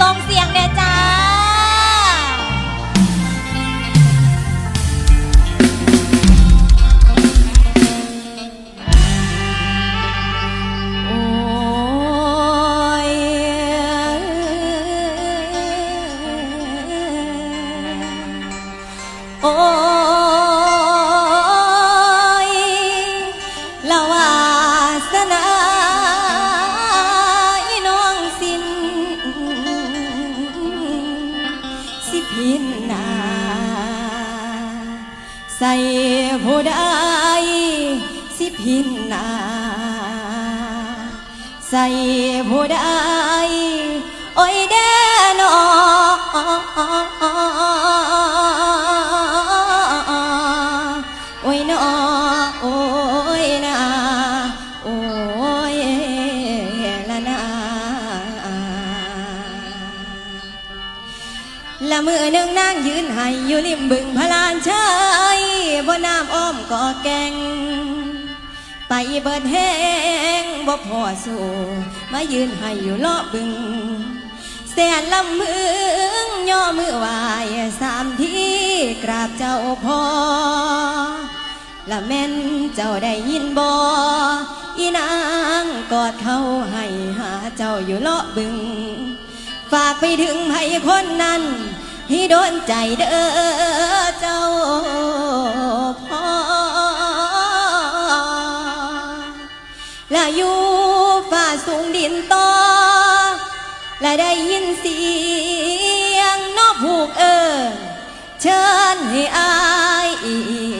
ส่งเสียงเด้จ้า โอ้ยนอโอ้ยนาโอ้ยละนาละมือหนึ่งนางยืนให้อยู่ริมบึงพลานชัยบนน้ำอ้อมก่อแกงไปเบิดแห้งบ่พอสู่มายืนให้อยู่เลาะบึง แสนลำมึงย่อมือไหวสามทีกราบเจ้าพ่อละแม่นเจ้าได้ยินบ่อีนางกอดเขาให้หาเจ้าอยู่เลาะบึง ฝากไปถึงให้คนนั้นที่โดนใจเด้อเจ้าพ่อและอยู่ฝ่าสูงดินต่อ และได้ยินเสียงนอกผูกเอิญเชิญให้อายแ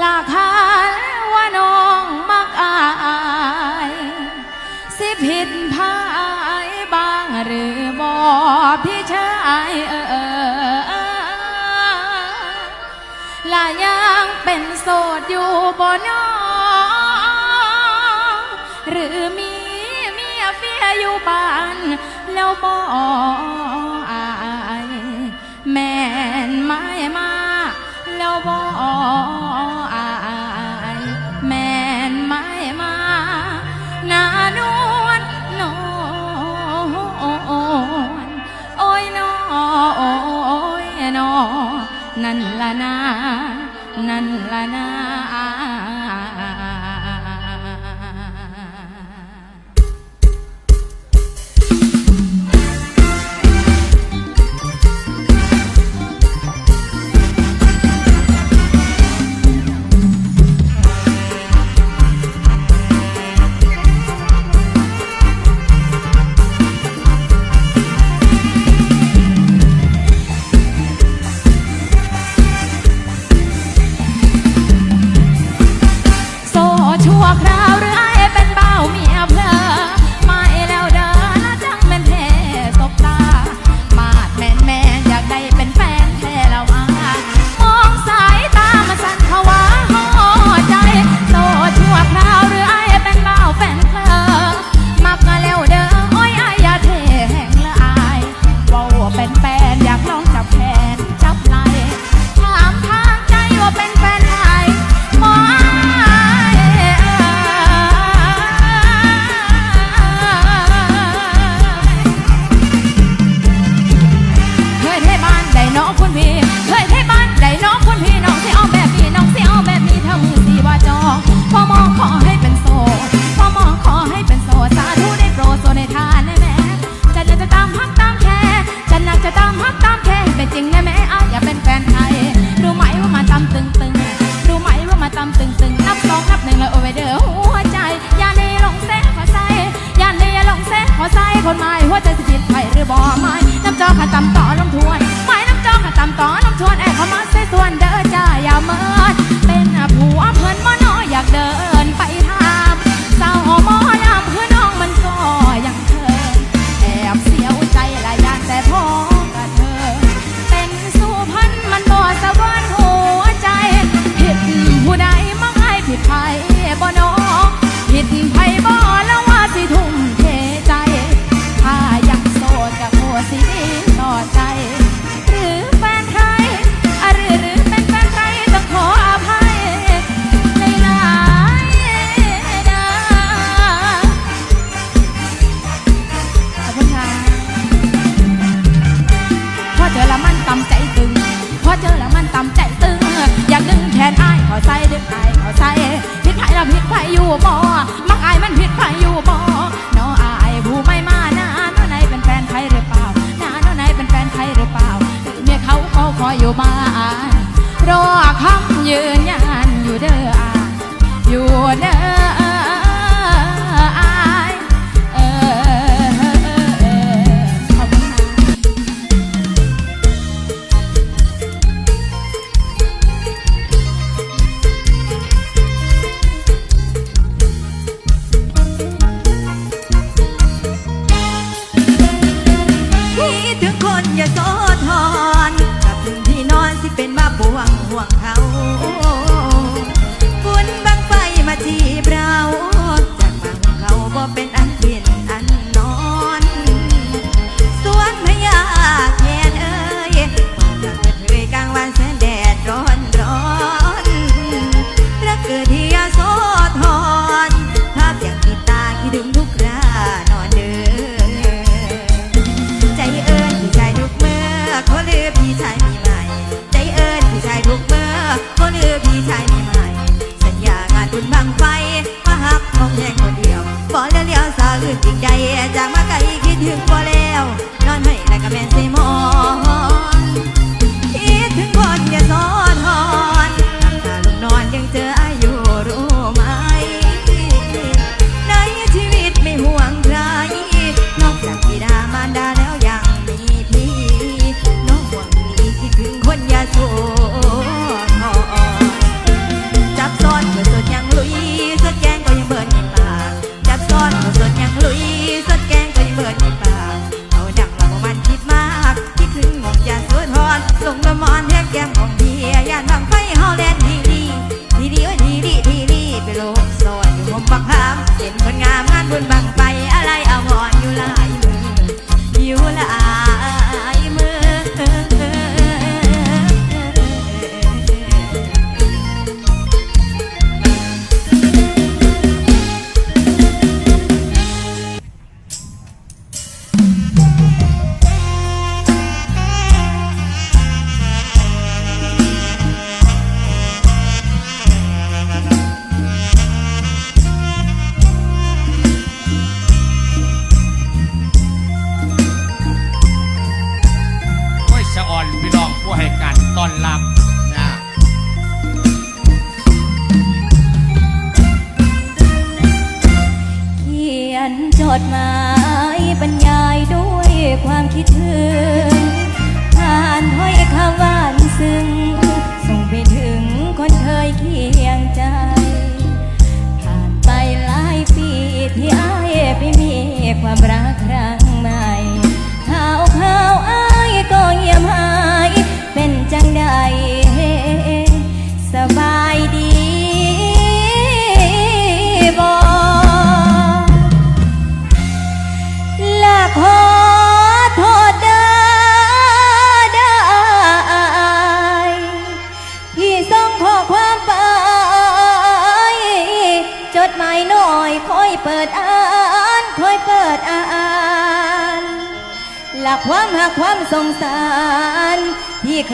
ลาคาแล้วว่าน้องมักอาย สิผิดพายบางหรือบอพี่ชายเออลายังเป็นโสดอยู่บ่น้องหรือมีเมียเฟียอยู่บ้านแล้วบ่อาย แม่นม แล้วบ่อายแม่นไม่มานานวลนอนโอ้ยนอโอ้ยนอนั่นละนานั่นละนา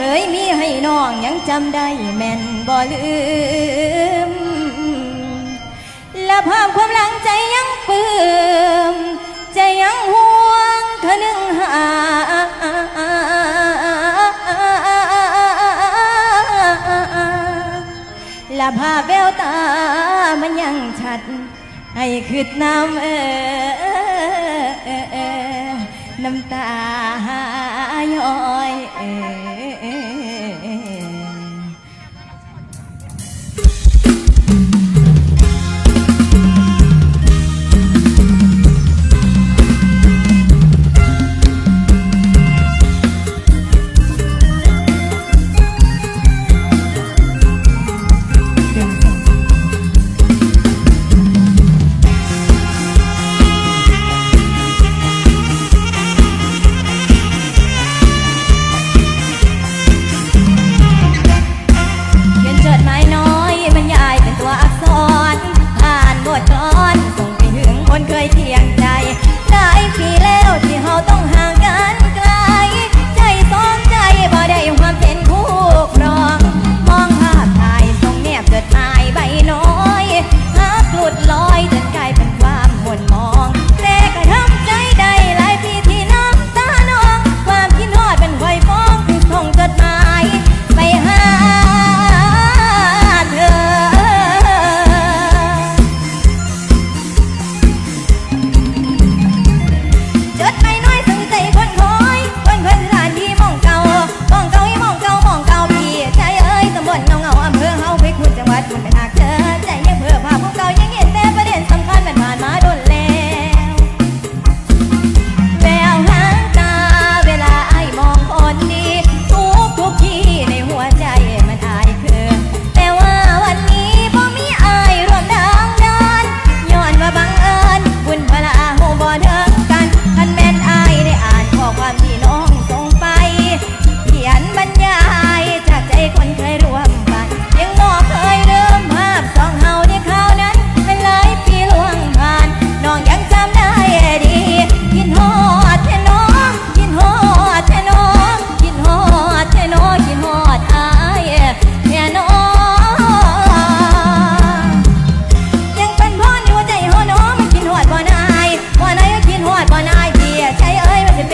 เคยมีให้น้องยังจำได้แม่นบ่ลืม และภาพความหลังใจยังปื้มใจยังห่วงทะนึงหาและภาพแววตามันยังชัด ให้คืดน้ำเออน้ำตาหาย้อยเออ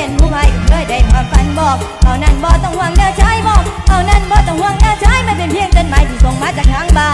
็นผู้พายก็เคยได้ความฝันบอกเอานั่นบ่ต้องห่วงเด้อชายบอกเอานั่นบ่ต้องห่วงเด้อชายไม่เป็นเพียงต้นไม้ที่ส่งมาจากทางบ้าน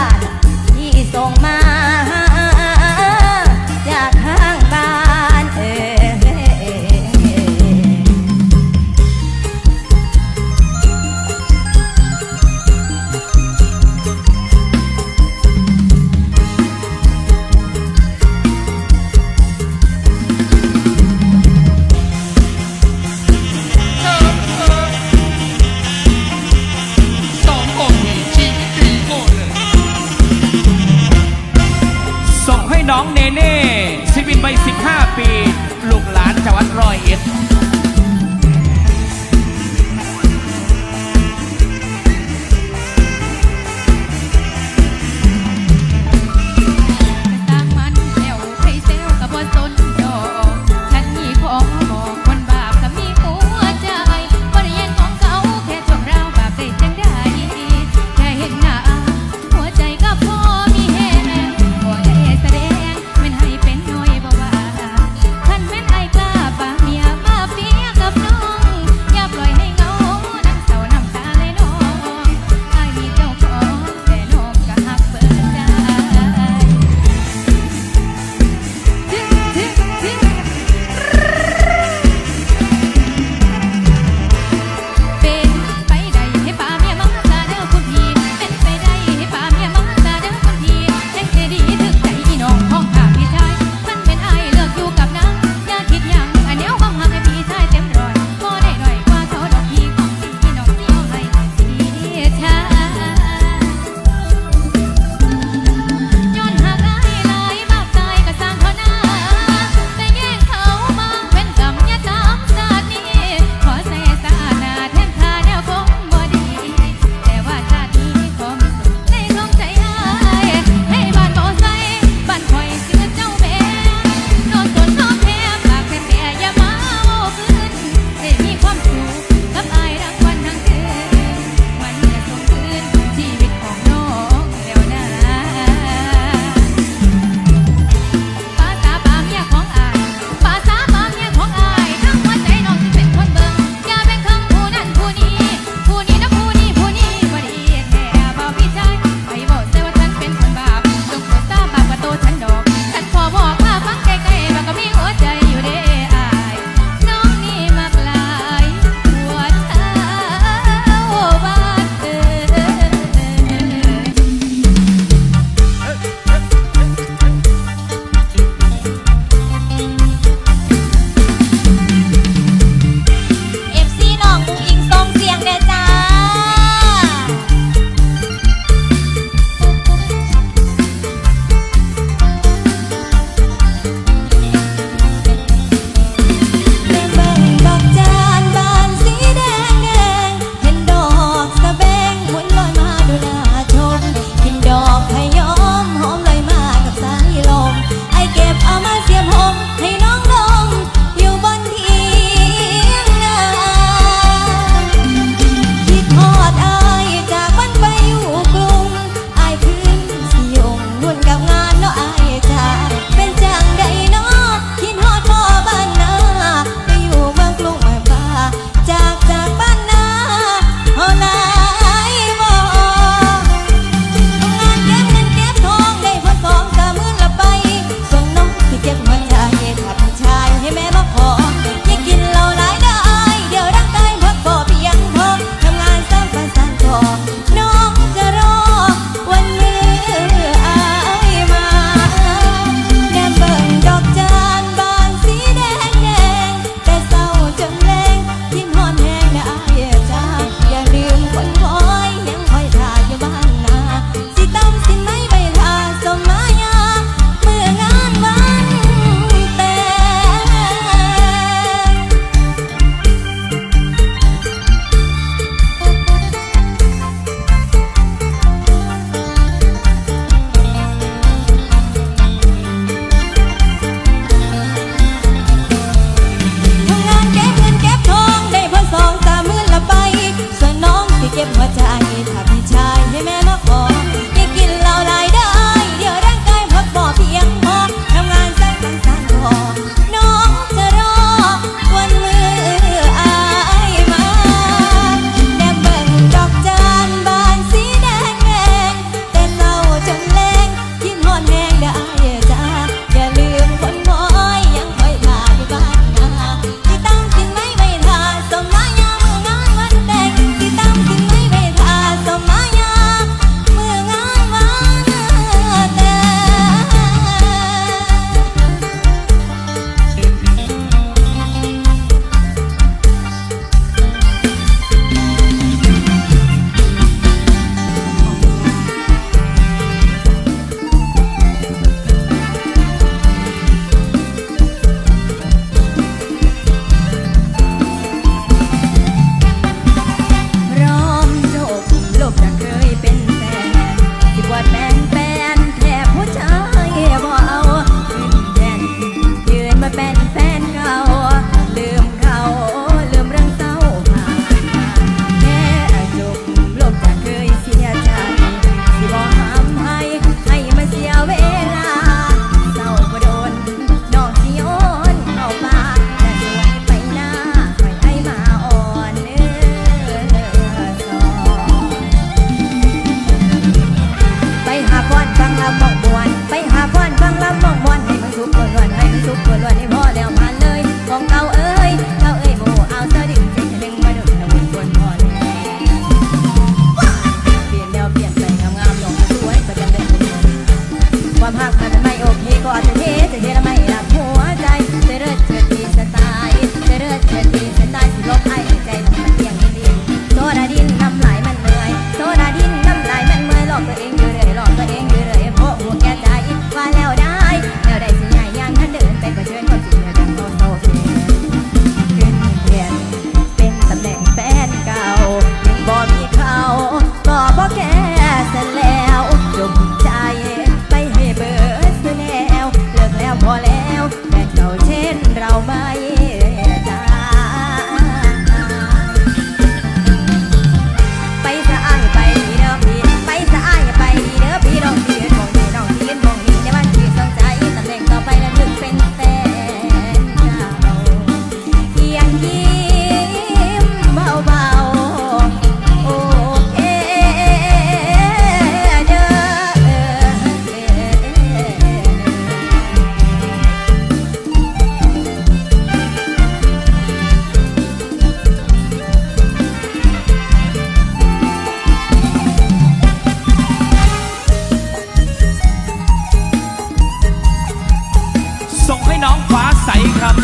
น้องฟ้าใสครับ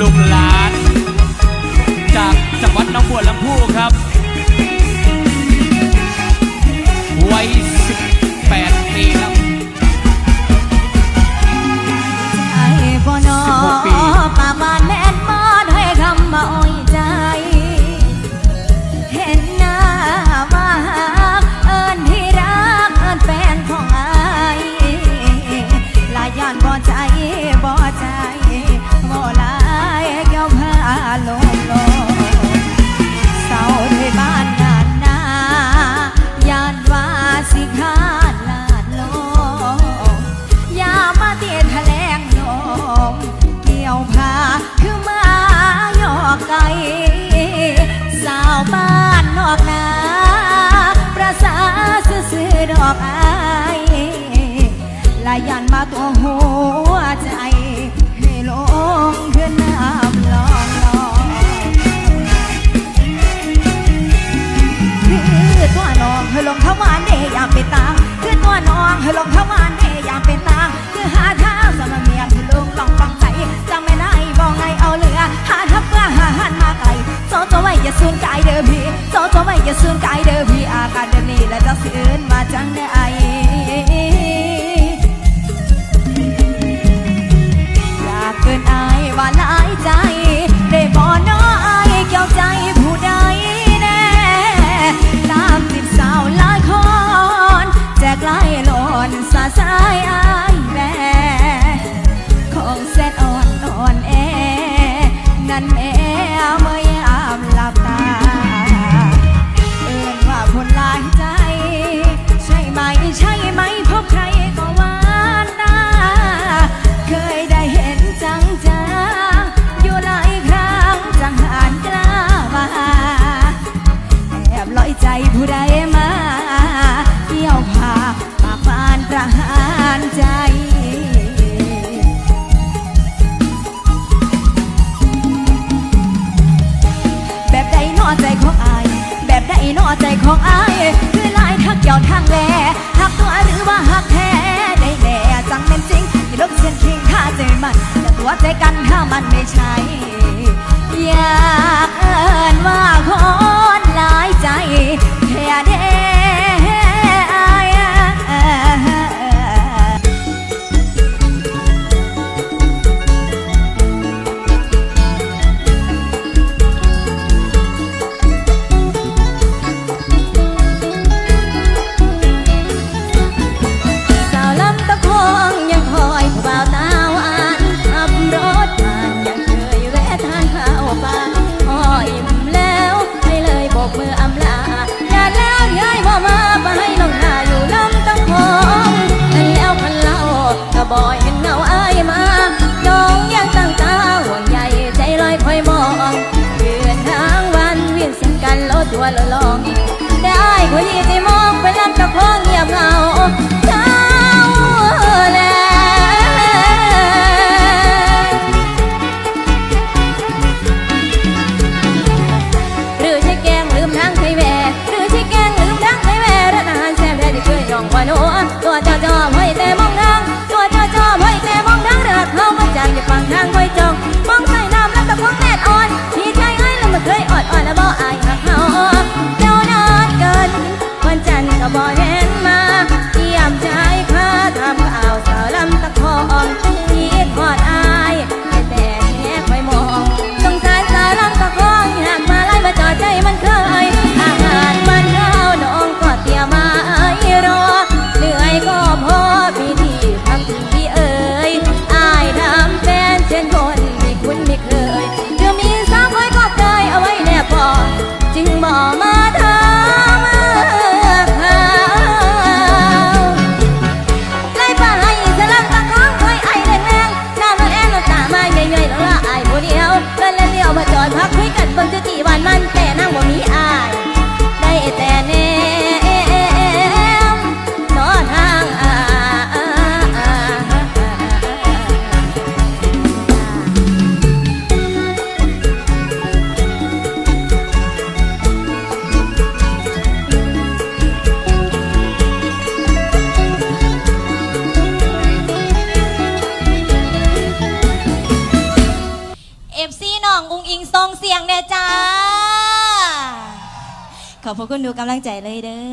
ลุงหลาน จากจังหวัดน้องบัวลำพูครับ สาวบ้านนอกนาประสาซื้อดอกไอาลายันมาตัวหัวใจให้ลงขึ้นน้ำลองลองคือตัวน้องให้ลงเข้ามาเนี่ยอยากเป็นตาคือตัวน้องให้ลงเข้ามาเนี่ยอยากเป็นตาคือหา จ้จ้ไว้อย่าสูนกายเดิมพี่จ้จ้ไว้อย่าสูนกายเดิมพี่อาการเดิมนี้และจะสื่นมาจังได้ไอยากเกินไอว่าหลายใจ ได้บ่น้อไอเกี่ยวใจผู้ใดแน่ตามติดสาวหลายคนแจกไล่หล่นสาสายไอแม่ อทางแลหักตัวหรือว่าหักแท้ได้แน่จังเป็นจริงที่ลบเชียนคิงถ้าใจมันแต่ตัวใจกันถ้ามันไม่ใช่อย่า ใจเลยเด้อ